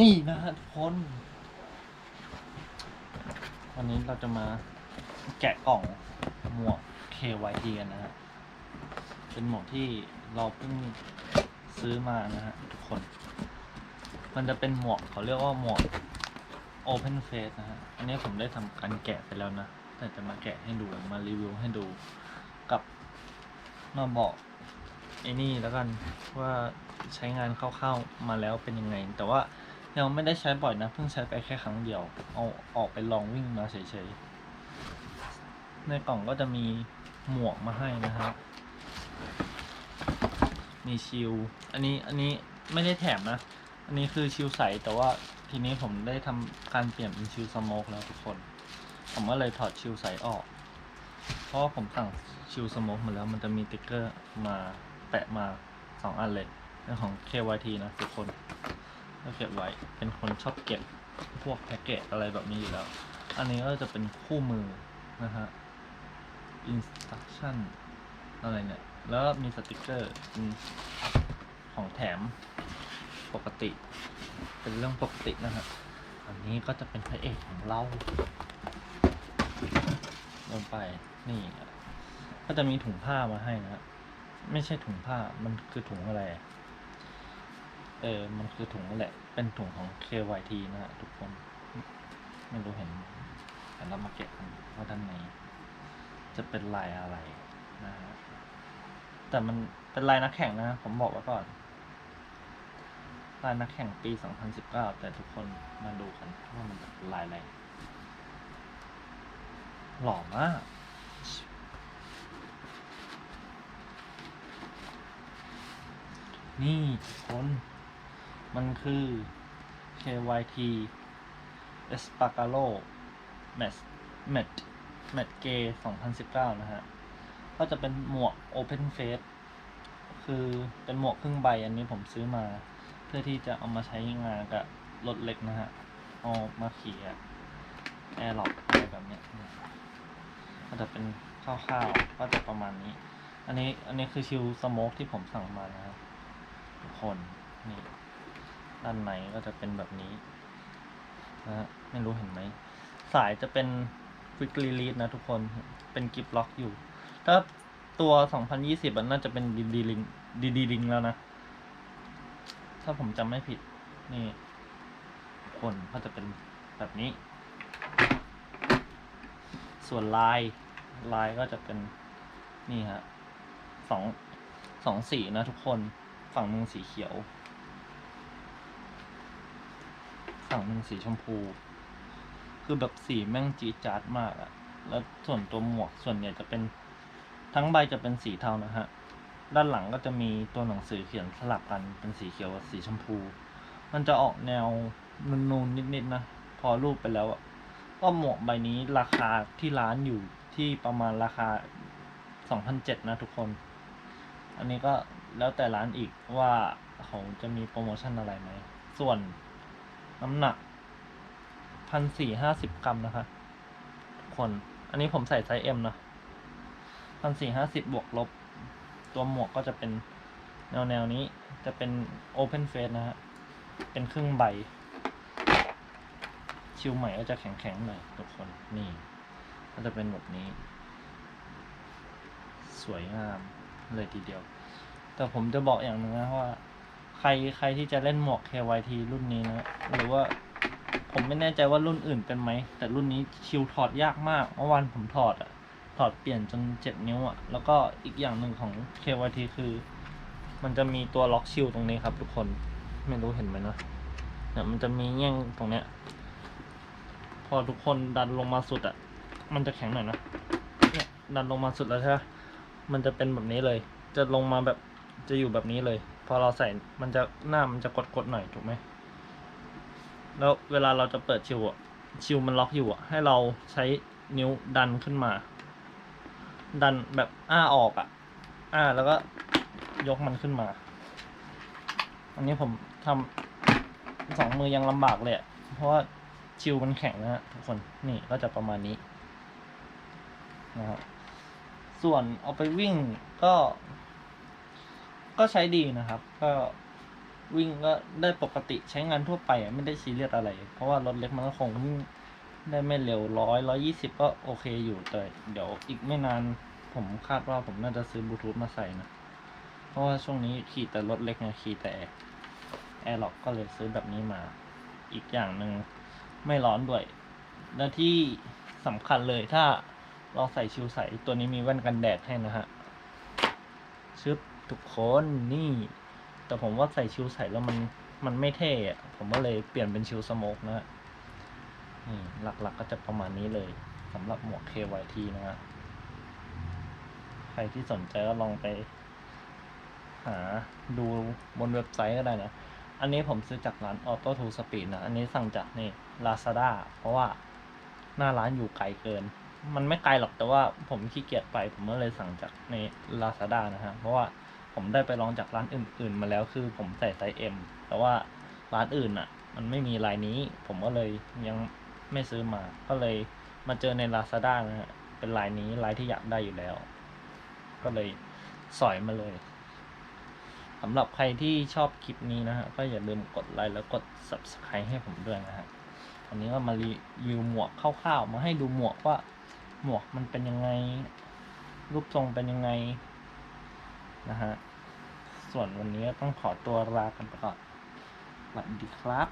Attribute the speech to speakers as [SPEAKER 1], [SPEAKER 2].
[SPEAKER 1] นี่นะฮะทุกคน วันนี้เราจะมาแกะกล่องหมวก KYT กันนะฮะ เป็นหมวกที่เราเพิ่งซื้อมานะฮะ ทุกคน มันจะเป็นหมวกเขาเรียกว่าหมวก Open Face นะฮะ อันนี้ผมได้ทำการแกะไปแล้วนะ แต่จะมาแกะให้ดูมารีวิวให้ดูกับมาบอกไอ้นี่แล้วกันว่าใช้งานคร่าวๆมาแล้วเป็นยังไง แต่ว่า ยังไม่ได้ใช้บ่อยนะ เพิ่งใช้ไปแค่ครั้งเดียว เอาออกไปลองวิ่งมาเฉยๆ ในกล่องก็จะมีหมวกมาให้นะครับ มีชิล อันนี้อันนี้ไม่ได้แถมนะ อันนี้คือชิลใสแต่ว่าทีนี้ผมได้ทำการเปลี่ยนเป็นชิลสโมกแล้วทุกคน ผมก็เลยถอดชิลใสออก เพราะผมสั่งชิลสโมกมาแล้วมันจะมีติ๊กเกอร์มาแปะมาสองอันเลยเรื่องของ KYT นะทุกคน ก็เก็บไว้ เป็นคนชอบเก็บพวกแพ็กเกจอะไรแบบนี้อยู่แล้ว อันนี้ก็จะเป็นคู่มือนะฮะ instruction อะไรเนี่ย แล้วมีสติกเกอร์ของแถมปกติ เป็นเรื่องปกตินะฮะ อันนี้ก็จะเป็นพระเอกของเรา ลงไป นี่ ก็จะมีถุงผ้ามาให้นะ ไม่ใช่ถุงผ้า มันคือถุงอะไร เออ มันคือถุงนั่นแหละ เป็นถุงของ KYT นะฮะทุกคน ไม่รู้เห็นแต่เรามาเก็บกันว่าด้านในจะเป็นลายอะไรนะฮะแต่มันเป็นลายนักแข่งนะ ผมบอกไว้ก่อน ลายนักแข่งปี 2019 แต่ทุกคนมาดูกันว่ามันเป็นลายอะไร หล่อมากนี่ทุกคน มันคือ KYT Espargaro Match Match Match Gay 2019 นะฮะ ก็จะเป็นหมวก Open Face คือเป็นหมวกครึ่งใบอันนี้ผมซื้อมา เพื่อที่จะเอามาใช้งานกับรถเล็กนะฮะ เอามาขี่แอร์ล็อกอะไรแบบเนี้ยก็จะเป็นคร่าวๆก็จะประมาณนี้ อันนี้อันนี้คือชิลสโมกที่ผมสั่งมานะครับทุกคนนี่ ด้านในก็จะเป็นแบบนี้นะฮะไม่รู้เห็นไหม สายจะเป็นฟิกลีลีดนะทุกคนเป็นกิฟล็อกอยู่ ถ้าตัว 2020 มันน่าจะเป็นดีดีลิงดีดีลิงแล้วนะ ถ้าผมจำไม่ผิด นี่คนก็จะเป็นแบบนี้ ส่วนลายลายก็จะเป็นนี่ฮะสองสองสีนะทุกคน ฝั่งหนึ่งสีเขียว ฝั่งหนึ่งสีชมพู คือแบบสีแม่งจีดจาดมากอะแล้วส่วนตัวหมวกส่วนใหญ่จะเป็นทั้งใบจะเป็นสีเทานะฮะ ด้านหลังก็จะมีตัวหนังสือเขียนสลับกันเป็นสีเขียวกับสีชมพู มันจะออกแนวนูนๆนิดๆนะ พอรูปไปแล้วอะก็หมวกใบนี้ราคาที่ร้านอยู่ที่ประมาณราคา2,007นะทุกคน อันนี้ก็แล้วแต่ร้านอีกว่าเขาจะมีโปรโมชั่นอะไรไหม ส่วน น้ำหนัก1,450กรัมนะคะทุกคน อันนี้ผมใส่ไซส์ M นะ1,450บบวกลบ ตัวหมวกก็จะเป็นแนวแนวนี้จะเป็น Open Face นะฮะ เป็นครึ่งใบ ชิวใหม่ก็จะแข็งๆหน่อยทุกคน นี่ ก็จะเป็นแบบนี้ สวยงามเลยทีเดียว แต่ผมจะบอกอย่างหนึ่งนะว่า รใครที่จะเล่นหมวก KYT รุ่นนี้นะหรือว่าผมไม่แน่ใจว่ารุ่นอื่นเป็นไหม แต่รุ่นนี้ชิวถอดยากมากเมื่อวานผมถอดอะถอดเปลี่ยนจนเจ็ดนิ้วอะแล้วก็อีกอย่างหนึ่งของ KYT คือ มันจะมีตัวล็อกชิวตรงนี้ครับทุกคนไม่รู้เห็นไหมนะเนี่ยมันจะมีแง่งตรงเนี้ย พอทุกคนดันลงมาสุดอะ่ะมันจะแข็งหน่อยนะเนี่ยดันลงมาสุดแล้วใช่ไหมมันจะเป็นแบบนี้เลย จะลงมาแบบจะอยู่แบบนี้เลย พอเราใส่มันจะหน้ามันจะกดกดๆหน่อยถูกไหม แล้วเวลาเราจะเปิดชิวอะชิวมันล็อกอยู่อะให้เราใช้นิ้วดันขึ้นมา ดันแบบอ้าออกอะอ้าแล้วก็ยกมันขึ้นมา อันนี้ผมทำสองมือยังลำบากเลยเพราะว่าชิวมันแข็งนะฮะทุกคนนี่ก็จะประมาณนี้นะครับส่วนเอาไปวิ่งก็ ก็ใช้ดีนะครับ ก็วิ่งก็ได้ปกติใช้งานทั่วไปอะไม่ได้ซีเรียสอะไร เพราะว่ารถเล็กมันก็คงวิ่งได้ไม่เร็วร้อยร้อยี่สิบก็โอเคอยู่แต่เดี๋ยวอีกไม่นานผมคาดว่าผมน่าจะซื้อบลูทูธมาใส่นะ เพราะว่าช่วงนี้ขี่แต่รถเล็กไงขี่แต่แอร์ล็อกก็เลยซื้อแบบนี้มา อีกอย่างหนึ่งไม่ร้อนด้วยและที่สำคัญเลยถ้าเราใส่ชิวใส่ตัวนี้มีแว่นกันแดดให้นะฮะชึบ ทุกคนนี่ แต่ผมว่าใส่ชิวใส่แล้วมันมันไม่เท่อะผมก็เลยเปลี่ยนเป็นชิวสโมกนะฮะนี่หลักๆก็จะประมาณนี้เลยสำหรับหมวก KYT นะฮะใครที่สนใจก็ลองไป หาดูบนเว็บไซต์ก็ได้นะ อันนี้ผมซื้อจากร้าน Auto to Speed นะ อันนี้สั่งจากนี่ Lazada เพราะว่าหน้าร้านอยู่ไกลเกิน มันไม่ไกลหรอกแต่ว่าผมขี้เกียจไป ผมก็เลยสั่งจากใน Lazada นะฮะ เพราะว่า ผมได้ไปลองจากร้านอื่น ๆ มาแล้วคือผมใส่ไซส์ M แต่ว่าร้านอื่นอะ มันไม่มีลายนี้ ผมก็เลยยังไม่ซื้อมา ก็เลยมาเจอใน Lazada นะฮะเป็นลายนี้ลายที่อยากได้อยู่แล้ว ก็เลยสอยมาเลยสำหรับใครที่ชอบคลิปนี้นะฮะก็อย่าลืมกดไลค์แล้วกด subscribe ให้ผมด้วยนะฮะวันนี้ก็มารีวิวหมวกคร่าวๆมาให้ดูหมวกว่า หมวกมันเป็นยังไง รูปทรงเป็นยังไง นะฮะ ส่วนวันนี้ต้องขอตัวลากันไปก่อนสวัสดีครับ